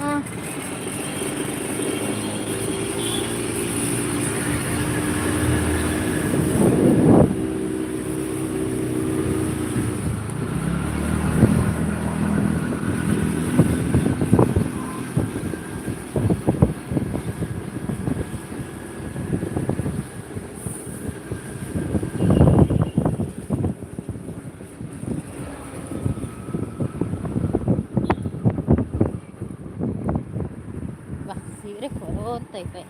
Ah. ಕೊರೋ ಅಂತ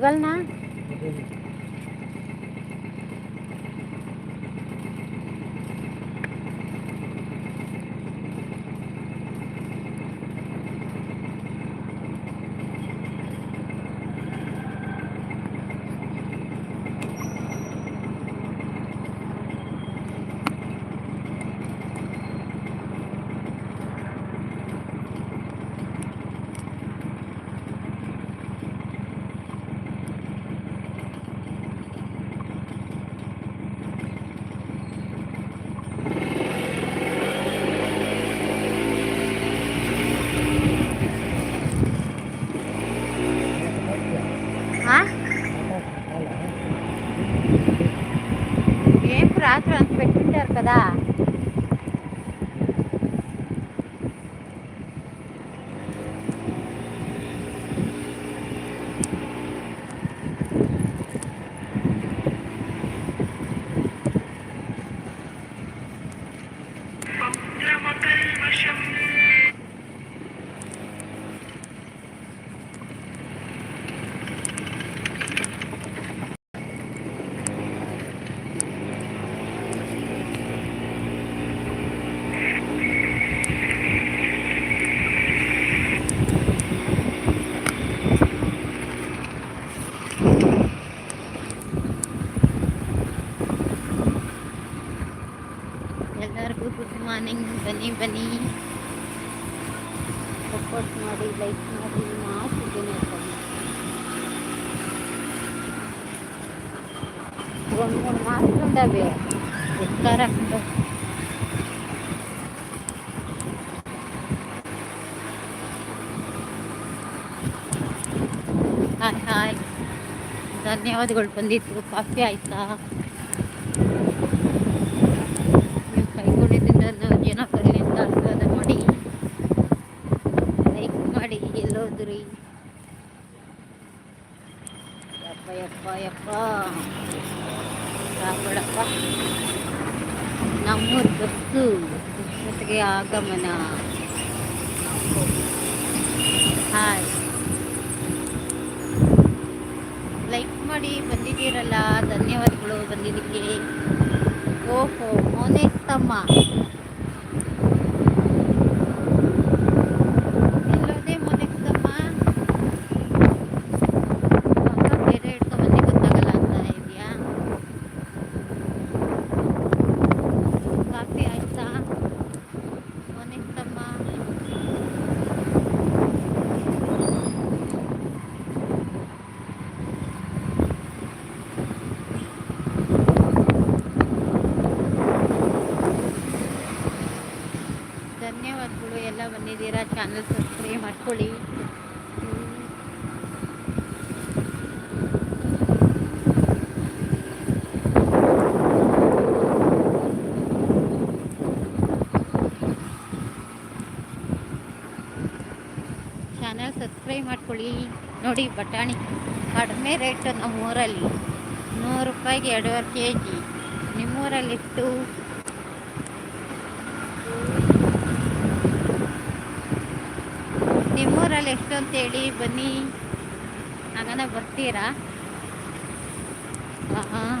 पिघल ना? हम्म। రాత్రి అంత పెట్టుకుంటారు కదా. ಬನ್ನಿ ಬನ್ನಿ ಸಪೋರ್ಟ್ ಮಾಡಿ ಲೈಕ್ ಮಾಡಿ ಮಾಡ್ತಿದ್ದೀನಿ ಒಂದು ಮೂರು ಮಾಸ್ಕೊಂಡವೆ ಎತ್ಕಾರ ಹಾಯ್ ಹಾಯ್ ಧನ್ಯವಾದಗಳು ಬಂದಿತ್ತು ಕಾಫಿ ಆಯ್ತಾ ನೀವು ಕೈಗೊಂಡಿದ್ದಿಂದ ನಾವು ಜನ ಬರಲಿ ಅಂತ ಆಶೀರ್ವಾದ ಮಾಡಿ ಲೈಕ್ ಮಾಡಿ ಎಲ್ಲೋದ್ರಿ ಯಪ್ಪ ಯಪ್ಪ ಯಪ್ಪ ಸಾಕಡಪ್ಪ ನಮ್ಮೂರ ಬಸ್ಸು ಆಗಮನ ಹಾಯ್. ಲೈಕ್ ಮಾಡಿ ಬಂದಿದ್ದೀರಲ್ಲ. ಧನ್ಯವಾದಗಳು ಬಂದಿದ್ದಕ್ಕೆ. ಓಹೋ ಮೋನೆ ತಮ್ಮ ಎಲ್ಲೋದೆ ಮೋನೆ ತಮ್ಮ ಅಕ್ಕ ಬೇರೆ ಹಿಡ್ಕೊಂಡ್ಬಂದು ಗೊತ್ತಾಗಲ್ಲ ಅಂತ ಇದೆಯಾ ಬಂದಿದ್ದೀರಾ ಚಾನಲ್ ಸಬ್ಸ್ಕ್ರೈಬ್ ಮಾಡ್ಕೊಳ್ಳಿ ಚಾನಲ್ ಸಬ್ಸ್ಕ್ರೈಬ್ ಮಾಡ್ಕೊಳ್ಳಿ ನೋಡಿ ಬಟಾಣಿ ಕಡಿಮೆ ರೇಟ್ ನಮ್ಮೂರಲ್ಲಿ. ನೂರು ರೂಪಾಯಿಗೆ ಎರಡೂವರೆ ಕೆ ಜಿ ನಿಮ್ಮೂರಲ್ಲಿ ಇಟ್ಟು ನಿಮ್ಮೂರಲ್ಲಿ ಎಷ್ಟು ಅಂತೇಳಿ ಬನ್ನಿ. ಹಾಗಾನ ಬರ್ತೀರಾ? ಹಾಂ.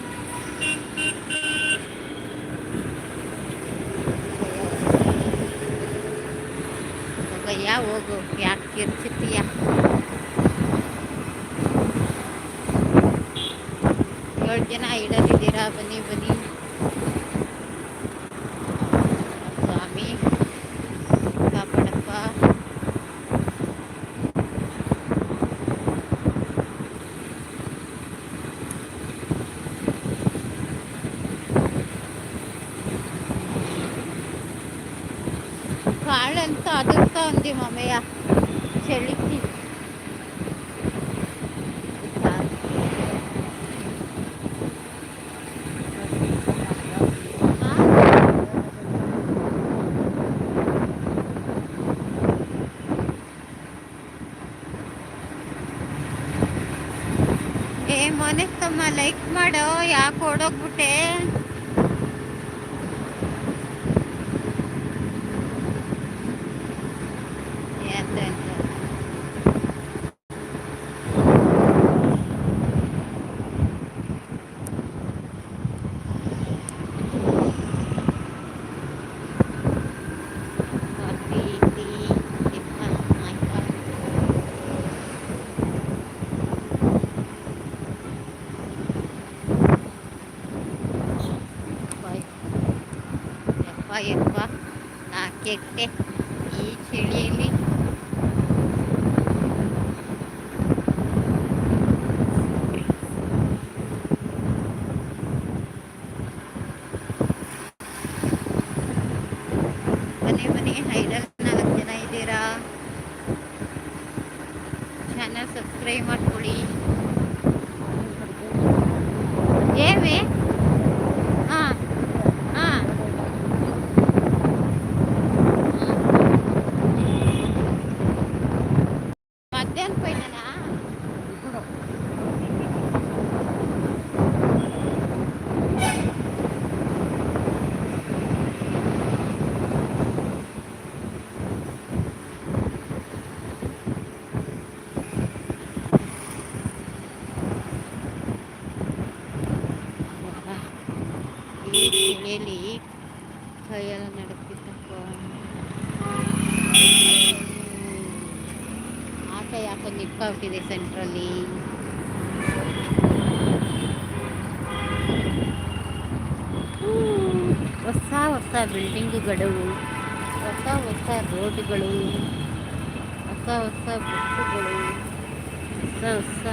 ಹೋಗಯ್ಯ ಹೋಗು ಯಾಕೆ ಯಾ ಏಳು ಜನ ಇಡದಿದ್ದೀರಾ ಬನ್ನಿ ಬನ್ನಿ ಸ್ವಾಮಿ ಕಾಪಾಡಪ್ಪ ఇంకా ఉంది మామయ్య చలికి ಮೋನಿಸ್ತಮ್ಮ ಲೈಕ್ ಮಾಡೋ ಯಾಕೆ ಓಡೋಗ್ಬಿಟ್ಟೆ? ಚಳಿಯಲ್ಲಿ ಕೈಯೆಲ್ಲ ನಡೆಸ್ತಿತ್ತಪ್ಪ ಆಟ ಯಾಕೋ ನಿಂತ್ಕೊಂಡ್ಬಿಟ್ಟಿದೆ ಸೆಂಟ್ರಲ್ಲಿ. ಹೊಸ ಹೊಸ ಬಿಲ್ಡಿಂಗುಗಳು, ಹೊಸ ಹೊಸ ರೋಡ್ಗಳು, ಹೊಸ ಹೊಸ ಬಸ್ಸುಗಳು, ಹೊಸ ಹೊಸ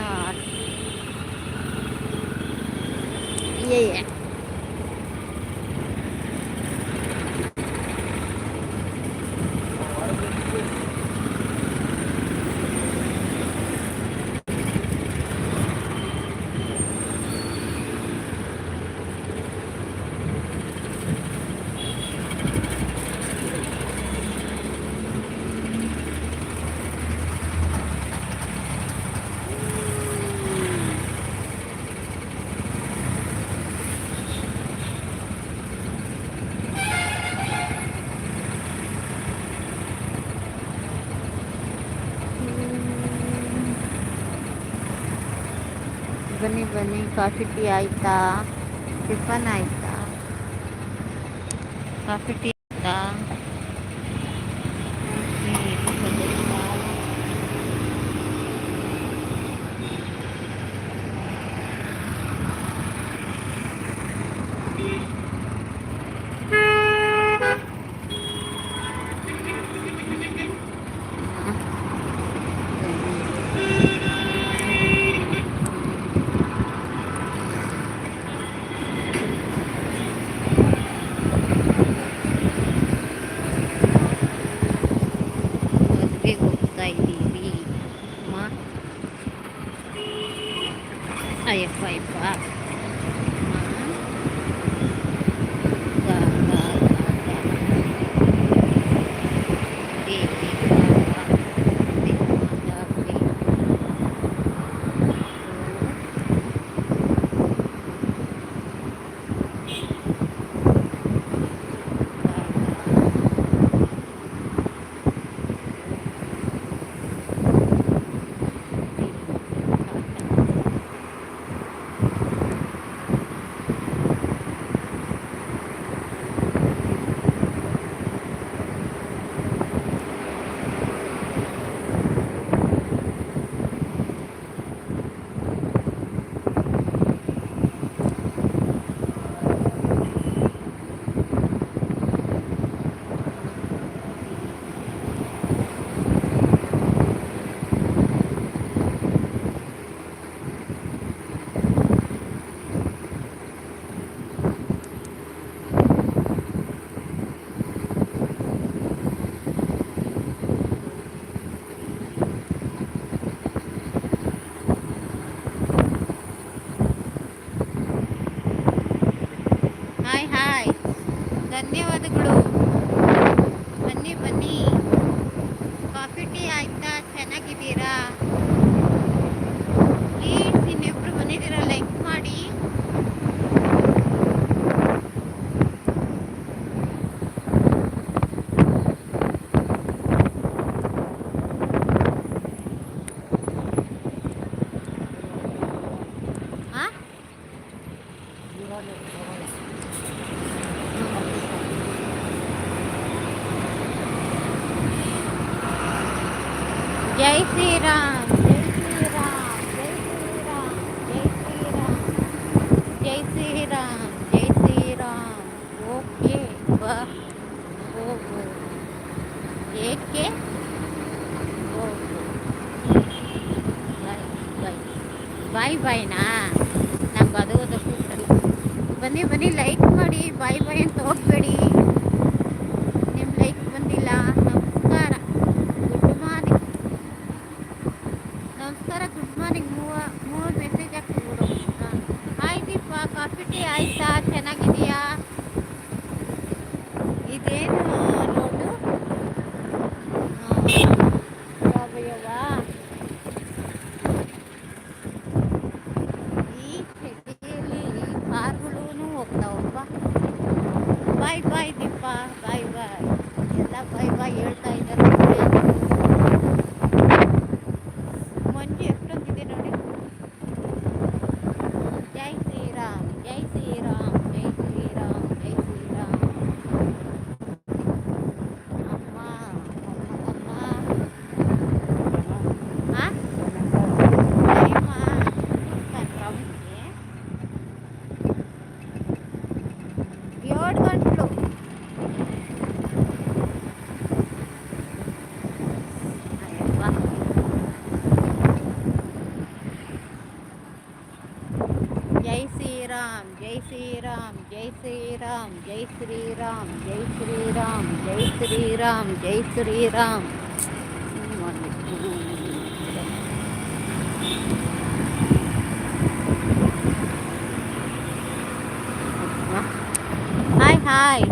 ಏ. बनी बनी काफ़ी टी आई था टिफन आई था काफ़ी टी हे गुप्ताई दीदी माँ आई फाइव ಬರೀ ಲೈಕ್ ಮಾಡಿ ಬಾಯ್ ಬಾಯ್ ಅಂತ ಹೋಗ್ಬೇಡಿ. ನಿಮ್ಮ ಲೈಕ್ ಬಂದಿಲ್ಲ, ನಮಸ್ಕಾರ. ಗುಡ್ ಮಾರ್ನಿಂಗ್ ನಮಸ್ಕಾರ ಗುಡ್ ಮಾರ್ನಿಂಗ್ ಮೂವ, ಮೂರು ಮೆಸೇಜ್ ಹಾಕ್ಬಿಡು ಹಾಯ್ ದೀಪ, ಕಾಫಿ ಟೀ ಆಯಿತಾ? ಚೆನ್ನಾಗಿದೆಯಾ ಇದೇನು? Ram, Jay Sri Ram, Jay Sri Ram, Jay Sri Ram, Jay Sri Ram, Jay Sri Ram, Jay Sri Ram. Hi, hi.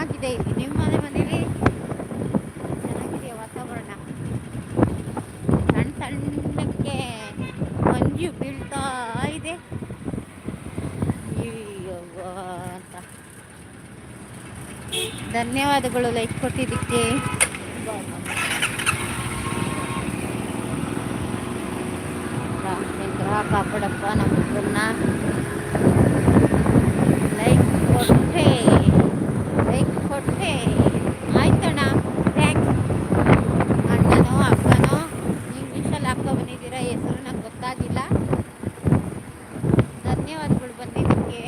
ಚೆನ್ನಾಗಿದೆ. ಇಲ್ಲಿ ನಿಮ್ಮ ಮನೆ ಮನೇಲಿ ಚೆನ್ನಾಗಿದೆ ವಾತಾವರಣ. ಸಣ್ಣ ಸಣ್ಣಕ್ಕೆ ಮಂಜು ಬೀಳ್ತಾ ಇದೆ. ಅಂತ. ಧನ್ಯವಾದಗಳು ಲೈಕ್ ಕೊಟ್ಟಿದ್ದಕ್ಕೆ. ಕಾಪಾಡಪ್ಪ ನಮ್ಮನ್ನ ಲೈಕ್ ಕೊಟ್ಟೆ ಲೈಕ್ ಕೊಟ್ಟೆ ಆಯ್ತಣ್ಣ ಥ್ಯಾಂಕ್ಸ್ ಅಣ್ಣನೋ ಅಕ್ಕನೋ ಇಂಗ್ಲೀಷಲ್ಲಿ ಹಾಕೋ ಬಂದಿದ್ದೀರಾ ಹೆಸರು ನಂಗೆ ಗೊತ್ತಾಗಿಲ್ಲ ಧನ್ಯವಾದಗಳು ಬಂದಿದ್ದಕ್ಕೆ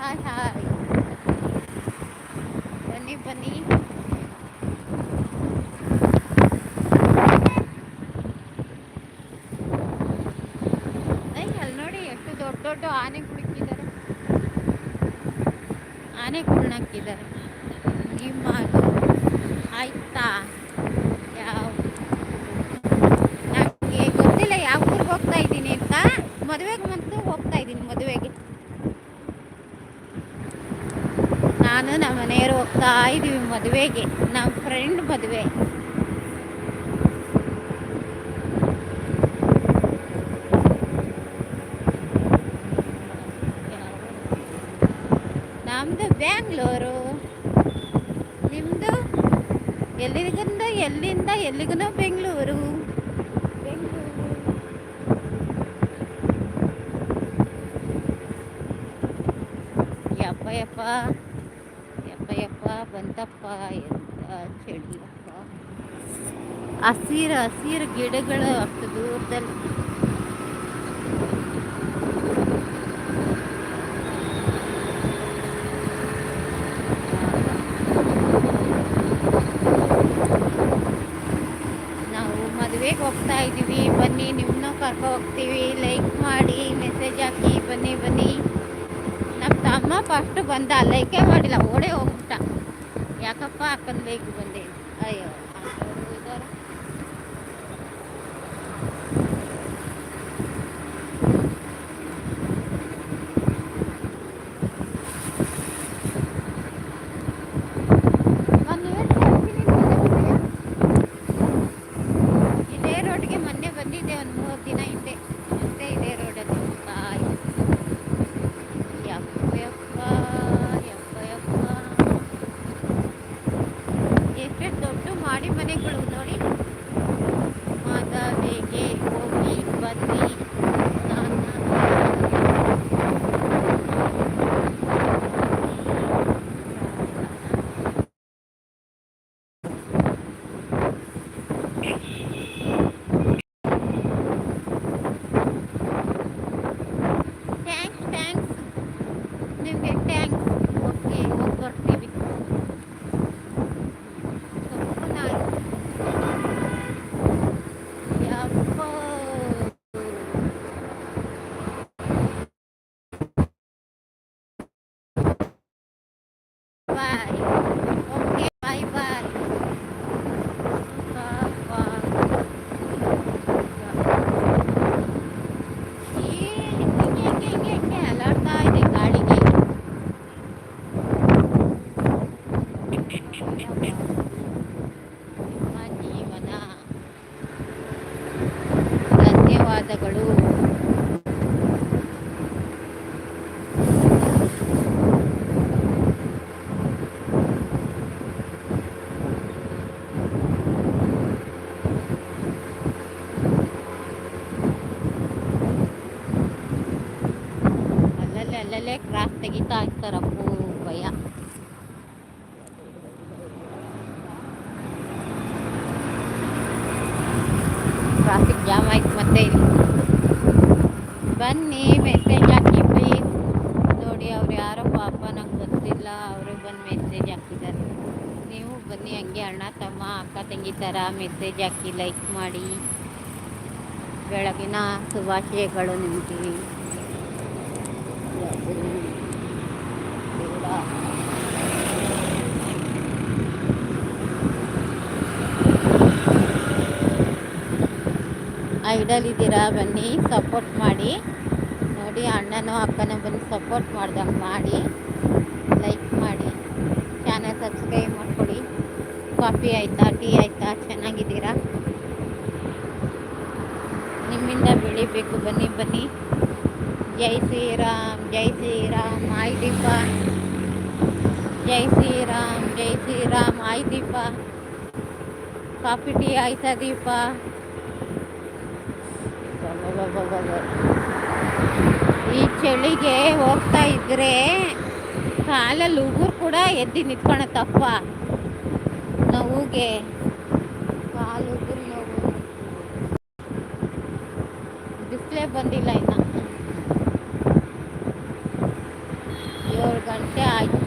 ಹಾಯ್ ಹಾಯ್ ಬನ್ನಿ ಬನ್ನಿ ಐ ಅಲ್ಲಿ ನೋಡಿ ಎಷ್ಟು ದೊಡ್ಡ ಆನೆ ಕುಡಿಕಿದ್ದಾರೆ ಆನೆ ಕುಳ್ನಾಕಿದ್ದಾರೆ ನಿಮ್ಮ ಆಯ್ತಾ? ಯಾವ? ನನಗೆ ಗೊತ್ತಿಲ್ಲ, ಯಾವ ಊರಿಗೆ ಹೋಗ್ತಾ ಇದ್ದೀನಿ ಅಂತ. ಮದುವೆಗೆ ಮತ್ತು ಹೋಗ್ತಾ ಇದ್ದೀನಿ, ಮದುವೆಗೆ. ನಾನು ನಮ್ಮ ಮನೆಯವರು ಹೋಗ್ತಾ ಇದ್ದೀವಿ ಮದುವೆಗೆ. ನಮ್ಮ ಫ್ರೆಂಡ್ ಮದುವೆ ನಮ್ಮದು ಬ್ಯಾಂಗ್ಳೂರು. ನಿಮ್ಮದು ಎಲ್ಲಿಗಿಂದ ಎಲ್ಲಿಂದ ಎಲ್ಲಿಗೂ ಬೆಂಗಳೂರು ಬೆಂಗಳೂರು. ಯಪ್ಪ ಯಪ್ಪ ಯಪ್ಪ ಯಪ್ಪ, ಬಂತಪ್ಪ, ಎಂತ ಚಳಿಯಪ್ಪ. ಹಸಿರು ಹಸಿರು ಗಿಡಗಳು ಅಷ್ಟು ದೂರದಲ್ಲಿ ನಾವು ಮದುವೆಗೆ ಹೋಗ್ತಾ ಇದ್ದೀವಿ ಬನ್ನಿ ನಿಮ್ಮನ್ನ ಕರ್ಕೊ ಹೋಗ್ತೀವಿ ಲೈಕ್ ಮಾಡಿ ಮೆಸೇಜ್ ಹಾಕಿ ಬನ್ನಿ ಬನ್ನಿ ನಮ್ಮ ತಮ್ಮ ಫಸ್ಟ್ ಬಂದ ಲೈಕೇ ಮಾಡಿಲ್ಲ ಓಡೇ ಹೋಗ್ಬಿಟ್ಟ. ಯಾಕಪ್ಪ ಅಕ್ಕನ ಲೈಕ್ ಬಂದೆ? ಅಯ್ಯೋ. ಪಾಪ ನಂಗೆ ಗೊತ್ತಿಲ್ಲ, ಅವರು ಬಂದು ಮೆಸೇಜ್ ಹಾಕಿದ್ದಾರೆ ನೀವು ಬನ್ನಿ ಹಂಗೆ ಅಣ್ಣ, ತಮ್ಮ, ಅಕ್ಕ, ತಂಗಿ ಥರ ಮೆಸೇಜ್ ಹಾಕಿ ಲೈಕ್ ಮಾಡಿ. ಬೆಳಗಿನ ಶುಭಾಶಯಗಳು ನಿಮಗೆ. ಐಡಲ್ ಇದ್ದೀರಾ ಬನ್ನಿ ಸಪೋರ್ಟ್ ಮಾಡಿ. ನೋಡಿ ಅಣ್ಣನೂ ಅಕ್ಕನೂ ಬಂದು ಸಪೋರ್ಟ್ ಮಾಡ್ದಂಗೆ ಮಾಡಿ. ಲೈಕ್ ಮಾಡಿ. ಚಾನಲ್ ಸಬ್ಸ್ಕ್ರೈಬ್ ಮಾಡಿಕೊಡಿ. ಕಾಫಿ ಆಯಿತಾ ಟೀ ಆಯಿತಾ, ಚೆನ್ನಾಗಿದ್ದೀರಾ? ನಿಮ್ಮಿಂದ ಬೆಳಿಬೇಕು. ಬನ್ನಿ ಬನ್ನಿ. ಜೈ ಶ್ರೀರಾಮ್ ಜೈ ಶ್ರೀರಾಮ್. ಆಯ್ ದೀಪ. ಜೈ ಶ್ರೀರಾಮ್ ಜೈ ಶ್ರೀರಾಮ್. ಆಯ್ ದೀಪ. ಕಾಫಿ ಟೀ ಆಯ್ತಾ, ದೀಪ? ಈ ಚಳಿಗೆ ಹೋಗ್ತಾ ಇದ್ರೆ ಕಾಲಲ್ಲಿ ಉಗುರು ಕೂಡ ಎದ್ದು ನಿಂತ್ಕೊಳತ್ತಪ್ಪ ನೋವಿಗೆ ಕಾಲು ಉಗುರು ನೋವು. ಡಿಸ್ಪ್ಲೇ ಬಂದಿಲ್ಲ ಇನ್ನು. ಏಳು ಗಂಟೆ ಆಯ್ತು.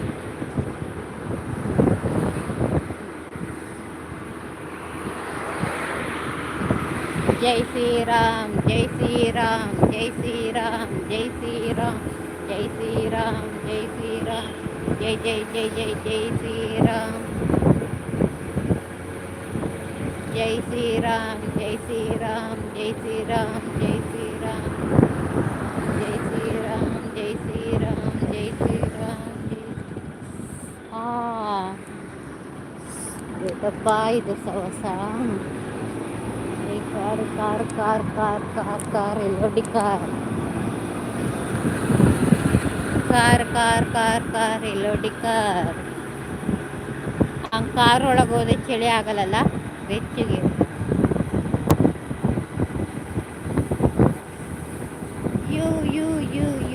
ಜೈ ಶ್ರೀರಾಮ್ ಜೈ ಶ್ರೀರಾಮ್ ಜೈ ಶ್ರೀರಾಮ್ ಜೈ ಶ್ರೀರಾಮ್ ಜೈ ಶ್ರೀರಾಮ್, ಜೈ ಶ್ರೀರಾಮ್ ಜೈ ಜೈ ಜೈ ಜೈ ಜೈ ಶ್ರೀರಾಮ್ ಜೈ ಶ್ರೀರಾಮ್ ಜೈ ಶ್ರೀರಾಮ್ ಜೈ ಶ್ರೀರಾಮ್ ಜೈ ಶ್ರೀರಾಮ್ ಜೈ ಶ್ರೀರಾಮ್ ಜೈ ಶ್ರೀರಾಮ್ ಜೈ ಶ್ರೀರಾಮ್ ಜೈ ಹಾ ಬೇಕಪ್ಪ ಇದು ಸವಸ car car car car car car ಎಲ್ಲೋಡಿ car car car car car ಎಲ್ಲೋಡಿ car. ಹಂಗೆ ಕಾರ್ ಒಳಗೆ ಹೋದ್ರೆ ಚಳಿ ಆಗಲ್ಲಲ್ಲ? ಬೆಚ್ಚಗೆ. ಯು ಯು ಯು ಯು.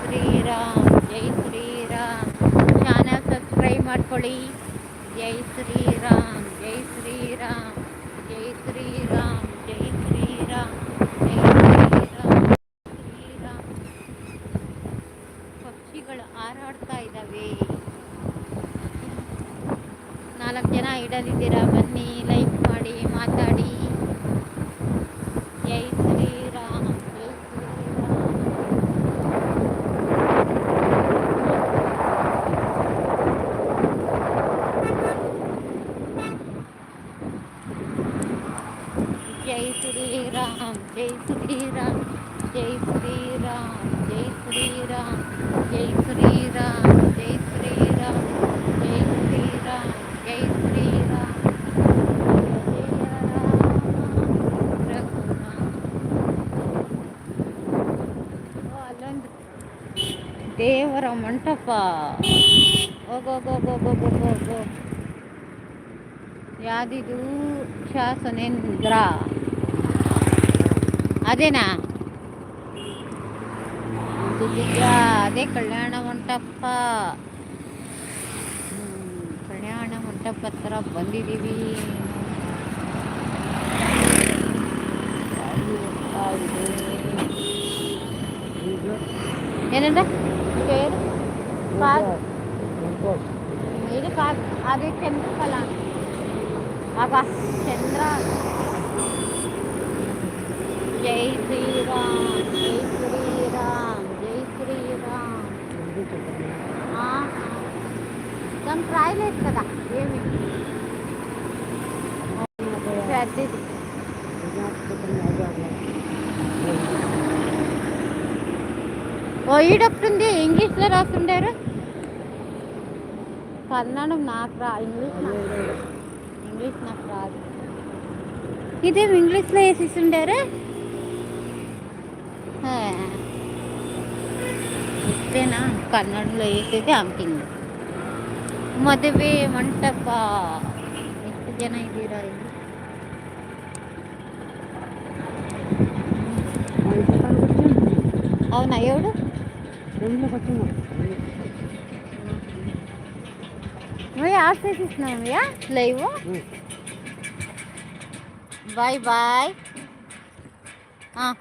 ಶ್ರೀರಾಮ್, ಜೈ ಶ್ರೀರಾಮ್. ಚಾನಲ್ ಸಬ್ಸ್ಕ್ರೈಬ್ ಮಾಡ್ಕೊಳ್ಳಿ. ಜೈ ಶ್ರೀರಾಮ್ ಜೈ ಶ್ರೀರಾಮ್ ಜೈ ಶ್ರೀರಾಮ್ ಜೈ ಶ್ರೀರಾಮ್ ಜೈ ಶ್ರೀರಾಮ್ ಶ್ರೀರಾಮ್ ಪಕ್ಷಿಗಳು ಹಾರಾಡ್ತಾ ಇದ್ದಾವೆ. ನಾಲ್ಕು ಜನ ಇಡಲಿದ್ದೀರಾ? ಮಂಟಪ. ಹೋಗೋಗೋಗೋಗೋಗೋಗೋಗೋ ಯಾವ್ದಿದು? ಶಾಸನೇಂದ್ರ ಅದೇನಾ? ಅದೇ ಕಲ್ಯಾಣ ಮಂಟಪ. ಕಲ್ಯಾಣ ಮಂಟಪ ಹತ್ರ ಬಂದಿದ್ದೀವಿ. ಏನಂದ್ರೆ ಏನಂದ పేరు కాదు ఇది కాదు. అది చంద్రకళ. అబ్బా చంద్ర. జై శ్రీరామ్ జై శ్రీరామ్ జై శ్రీరామ్. ఆ, దానికి రాయలేదు కదా ఏమి? పెద్దది ఓ ఈడొకటుంది ఇంగ్లీష్లో రాస్తుండారు కన్నడం నాకు రా ఇంగ్లీష్ నాకు ఇంగ్లీష్ నాకు రాదు ఇదేం ఇంగ్లీష్లో వేసేసిండారు ఇదేనా కన్నడలో వేసేది ఆమెకింది ಮದುವೆ ಮಂಟಪ ಎಷ್ಟು ಜನ ಇದ್ದೀರಾ ಇಲ್ಲಿ అవునా ఎవడు ఆఫ్ చేసిస్తున్నాయా లేవు? Bye bye. ఆ.